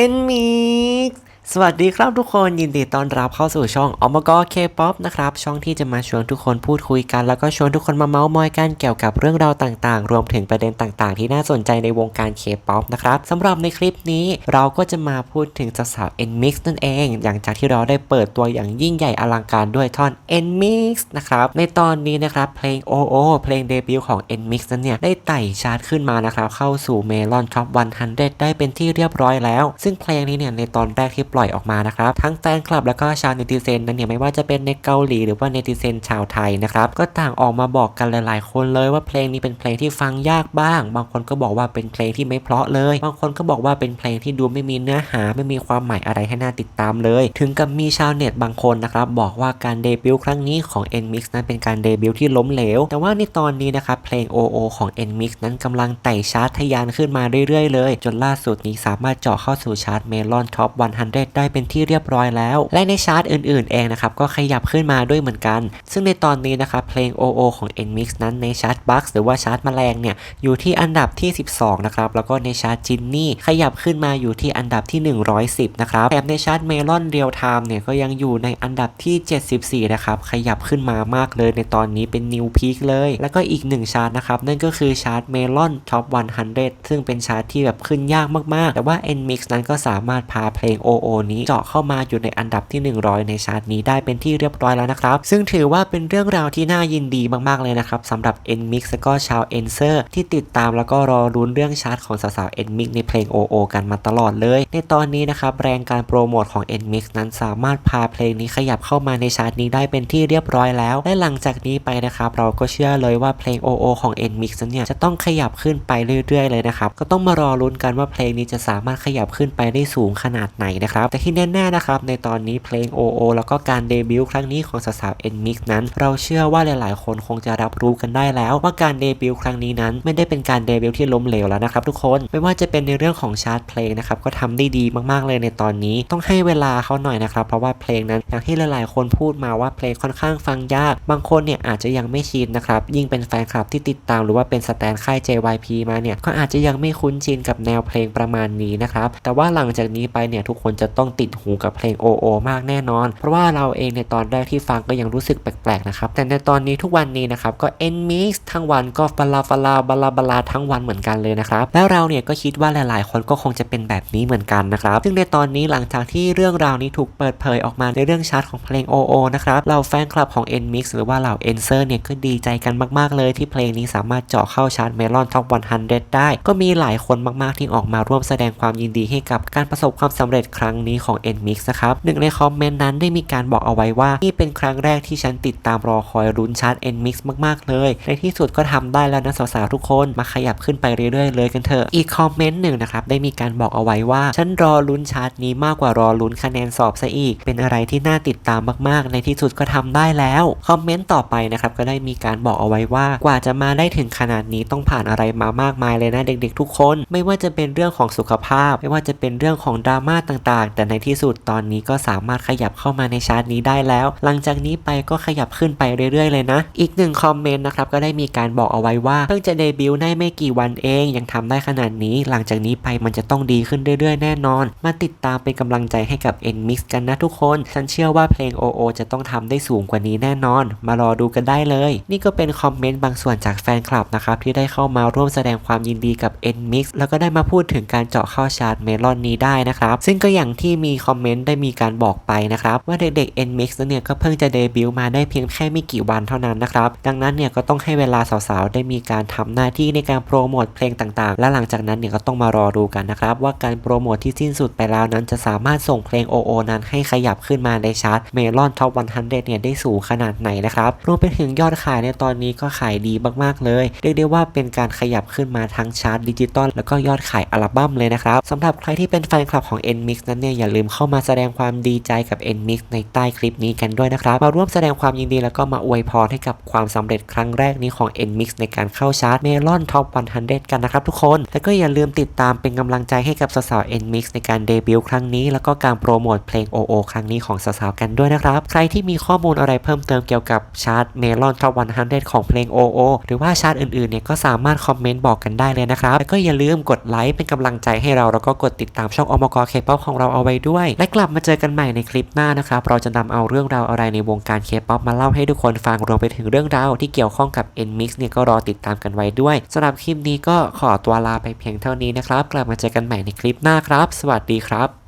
เอ็นมิก สวัสดีครับทุกคนยินดีต้อนรับเข้าสู่ช่องอมกอเคป๊อปนะครับ ช่องที่จะมาชวนทุกคนพูดคุยกัน แล้วก็ชวนทุกคนมาเมาส์มอยกันเกี่ยวกับเรื่องราวต่างๆ รวมถึงประเด็นต่างๆ ที่น่าสนใจในวงการเคป๊อปนะครับสำหรับในคลิปนี้เราก็จะมาพูดถึงสาวๆ N Mix นั่นเอง หลังจากที่เราได้เปิดตัวอย่างยิ่งใหญ่อลังการด้วยท่อน N Mix นะครับในตอนนี้นะครับเพลง OO เพลงเดบิวต์ของ N Mix นั้นเนี่ยได้ไต่ชาร์ตขึ้นมานะครับเข้าสู่เมลอนท็อป100 ได้เป็นที่เรียบร้อยแล้ว ซึ่งเพลงนี้เนี่ยในตอนแรกที่ปล่อยออกมานะครับ ทั้งแฟนคลับแล้วก็ชาวเนติเซนนั้นเนี่ยไม่ว่าจะเป็นในเกาหลีหรือว่าเนติเซนชาวไทยนะครับก็ต่างออกมาบอกกันหลายๆ คนเลยว่าเพลงนี้เป็นเพลงที่ฟังยากบ้าง บางคนก็บอกว่าเป็นเพลงที่ไม่เพราะเลย บางคนก็บอกว่าเป็นเพลงที่ดูไม่มีเนื้อหาไม่มีความหมายอะไรให้น่าติดตามเลย ถึงกับมีชาวเน็ตบางคนนะครับบอกว่าการเดบิวต์ครั้งนี้ของ NMIX นั้นเป็นการเดบิวต์ที่ล้มเหลว แต่ว่าในตอนนี้นะครับเพลง OO ของ NMIX นั้นกำลังไต่ชาร์ตทะยานขึ้นมาเรื่อยๆ เลย จนล่าสุดนี้สามารถเจาะเข้าสู่ชาร์ตเมลอนท็อป100ได้เป็นที่เรียบร้อยแล้ว และในชาร์ตอื่นๆเองนะครับก็ขยับขึ้นมาด้วยเหมือนกัน ซึ่งในตอนนี้นะครับเพลง OO ของ NMIX นั้นในชาร์ตบัคหรือว่าชาร์ตแมลงเนี่ยอยู่ที่อันดับที่ 12 นะครับแล้วก็ในชาร์ตจินนี่ขยับขึ้นมาอยู่ที่อันดับที่ 110 นะครับแถมในชาร์ตเมลอนเรียลไทม์เนี่ยก็ยังอยู่ในอันดับที่ 74 นะครับ ขยับขึ้นมามากเลยในตอนนี้เป็นนิวพีคเลย แล้วก็อีกหนึ่งชาร์ตนะครับ นั่นก็คือชาร์ตเมลอนท็อป100 ซึ่งเป็นชาร์ตที่แบบขึ้นยากมากๆ แต่ว่า NMIX นั้นก็สามารถพาเพลง OO นี้เจาะเข้ามาอยู่ในอันดับที่ 100 ในชาร์ตนี้ได้เป็นที่เรียบร้อยแล้วนะครับ ซึ่งถือว่าเป็นเรื่องราวที่น่ายินดีมากๆเลยนะครับสำหรับ NMIX และก็ชาว e n s e r ที่ติดตามแล้วก็รอรุ้นเรื่องชาร์ตของสาวๆ NMIX ในเพลง OO กันมาตลอดเลย ในตอนนี้นะครับแรงการโปรโมทของ NMIX นั้นสามารถพาเพลงนี้ขยับเข้ามาในชาร์ตนี้ได้เป็นที่เรียบร้อยแล้ว และหลังจากนี้ไปนะครับเราก็เชื่อเลยว่าเพลง OO ของ NMIX เนี่ยจะต้องขยับขึ้นไปเรื่อยๆ เลยนะครับก็ต้องมารอลุ้นกันว่าเพลงนี้จะสามารถขยับขึ้นไปได้สูงขนาดไหนนะครับแต่ที่แน่ๆนะครับในตอนนี้เพลง OO แล้วก็การเดบิวต์ครั้งนี้ของสาวๆ NMIX นั้น เราเชื่อว่าหลายๆ คนคงจะรับรู้กันได้แล้ว ว่าการเดบิวต์ครั้งนี้นั้น ไม่ได้เป็นการเดบิวต์ที่ล้มเหลวแล้วนะครับทุกคนไม่ว่าจะเป็นในเรื่องของชาร์ตเพลงนะครับก็ทำได้ดีมากๆเลยในตอนนี้ ต้องให้เวลาเขาหน่อยนะครับเพราะว่าเพลงนั้นอย่างที่หลายๆ คนพูดมาว่าเพลงค่อนข้างฟังยาก บางคนเนี่ยอาจจะยังไม่ชินนะครับยิ่งเป็นแฟนคลับที่ติดตามหรือว่าเป็นสแตนค่าย JYP มาเนี่ยก็อาจจะยังไม่คุ้นชินกับแนวเพลงประมาณนี้นะครับแต่ว่าหลังจากนี้ไปเนี่ยทุกคนจะต้องติดหูกับเพลง OO มากแน่นอน เพราะว่าเราเองในตอนแรกที่ฟังก็ยังรู้สึกแปลกๆนะครับ แต่ในตอนนี้ทุกวันนี้นะครับก็ N mix ทั้งวันก็ฟลาฟลาบลาบลาทั้งวันเหมือนกันเลยนะครับ แล้วเราเนี่ยก็คิดว่าหลายๆ คนก็คงจะเป็นแบบนี้เหมือนกันนะครับ ซึ่งในตอนนี้หลังจากที่เรื่องราวนี้ถูกเปิดเผยออกมาในเรื่องชาร์ตของเพลง OO นะครับเราแฟนคลับของ N mix หรือว่าเหล่า e n s e r เนี่ยก็ดีใจกันมากๆเลยที่เพลงนี้สามารถเจาะเข้าชาร์ตเมลอนท็อป100 ได้ ก็มีหลายคนมากๆที่ออกมาร่วมแสดงความยินดีให้กับการประสบความสำเร็จครั้งนี้ของ N mix นะครับหนึ่งในคอมเมนต์นั้นได้มีการบอกเอาไว้ว่า นี่เป็นครั้งแรกที่ฉันติดตามรอคอยรุ้นชาร์ต N mix มากๆเลย ในที่สุดก็ทำได้แล้วนะสาวๆทุกคนมาขยับขึ้นไปเรื่อยๆ เลยกันเถอะอีกคอมเมนต์หนึ่งนะครับได้มีการบอกเอาไว้ว่า ฉันรอลุ้นชาร์ตนี้มากกว่ารอลุ้นคะแนนสอบซะอีก เป็นอะไรที่น่าติดตามมากๆ ในที่สุดก็ทำได้แล้วคอมเมนต์ต่อไปนะครับก็ได้มีการบอกเอาไว้ว่ากว่าจะมาได้ถึงขนาดนี้ต้องผ่านอะไรมามากมายเลยนะเด็กๆ ทุกคน ไม่ว่าจะเป็นเรื่องของสุขภาพ ไม่ว่าจะเป็นเรื่องของดราม่าต่างๆ แต่ในที่สุดตอนนี้ก็สามารถขยับเข้ามาในชาร์ตนี้ได้แล้ว หลังจากนี้ไปก็ขยับขึ้นไปเรื่อยๆ เลยนะ อีกหนึ่งคอมเมนต์นะครับก็ได้มีการบอกเอาไว้ว่าเพิ่งจะเดบิวต์ได้ไม่กี่วันเองยังทำได้ขนาดนี้ หลังจากนี้ไปมันจะต้องดีขึ้นเรื่อยๆ แน่นอน มาติดตามเป็นกำลังใจให้กับ NMIX กันนะทุกคน ฉันเชื่อว่าเพลง OO จะต้องทำได้สูงกว่านี้แน่นอน มารอดูกันได้เลย นี่ก็เป็นคอมเมนต์บางส่วนจากแฟนคลับนะครับที่ได้เข้ามาร่วมแสดงความยินดีกับ NMIX แล้วก็ได้มาพูดถึงการเจาะเข้าชาร์ตเมลอนนี้ได้นะครับซึ่งก็อย่างที่มีคอมเมนต์ได้มีการบอกไปนะครับ ว่าเด็กๆ NMIX เนี่ยก็เพิ่งจะเดบิวต์มาได้เพียงแค่ไม่กี่วันเท่านั้นนะครับ ดังนั้นเนี่ยก็ต้องให้เวลาสาวๆ ได้มีการทำหน้าที่ในการโปรโมทเพลงต่างๆ และหลังจากนั้นเนี่ยก็ต้องมารอดูกันนะครับ ว่าการโปรโมทที่สิ้นสุดไปแล้วนั้นจะสามารถส่งเพลง OO นั้นให้ขยับขึ้นมาในชาร์ตเมลอนท็อป100 เนี่ยได้สูงขนาดไหนนะครับรวมไปถึงยอดขายในตอนนี้ก็ขายดีมากๆเลย เรียกได้ว่าเป็นการขยับขึ้นมาทั้งชาร์ตดิจิตอลแล้วก็ยอดขายอัลบั้มเลยนะครับสำหรับใครที่เป็นแฟนคลับของ NMIX นั้นเนี่ยเนี่ยอย่าลืมเข้ามาแสดงความดีใจกับ NMIX ในใต้คลิปนี้กันด้วยนะครับ มาร่วมแสดงความยินดีแล้วก็มาอวยพรให้กับความสำเร็จครั้งแรกนี้ของ NMIX ในการเข้าชาร์ตเมลอนท็อป 100 กันนะครับทุกคน แล้วก็อย่าลืมติดตามเป็นกำลังใจให้กับสาวๆ NMIX ในการเดบิวต์ครั้งนี้ แล้วก็การโปรโมทเพลง OO ครั้งนี้ของสาวๆกันด้วยนะครับ ใครที่มีข้อมูลอะไรเพิ่มเติมเกี่ยวกับชาร์ตเมลอนท็อป 100 ของเพลง OO หรือว่าชาร์ตอื่นๆเนี่ยก็สามารถคอมเมนต์บอกกันได้เลยนะครับแล้วก็อย่าลืมกดไลค์เป็นกำลังใจให้เราแล้วก็กดติดตามช่องอมกเคป๊อปของเราเอาไว้ด้วย และกลับมาเจอกันใหม่ในคลิปหน้านะครับ เราจะนำเอาเรื่องราวอะไรในวงการเคป๊อปมาเล่าให้ทุกคนฟังรวมไปถึงเรื่องราวที่เกี่ยวข้องกับ NMIX เนี่ยก็รอติดตามกันไว้ด้วยสำหรับคลิปนี้ก็ขอตัวลาไปเพียงเท่านี้นะครับ กลับมาเจอกันใหม่ในคลิปหน้าครับ สวัสดีครับ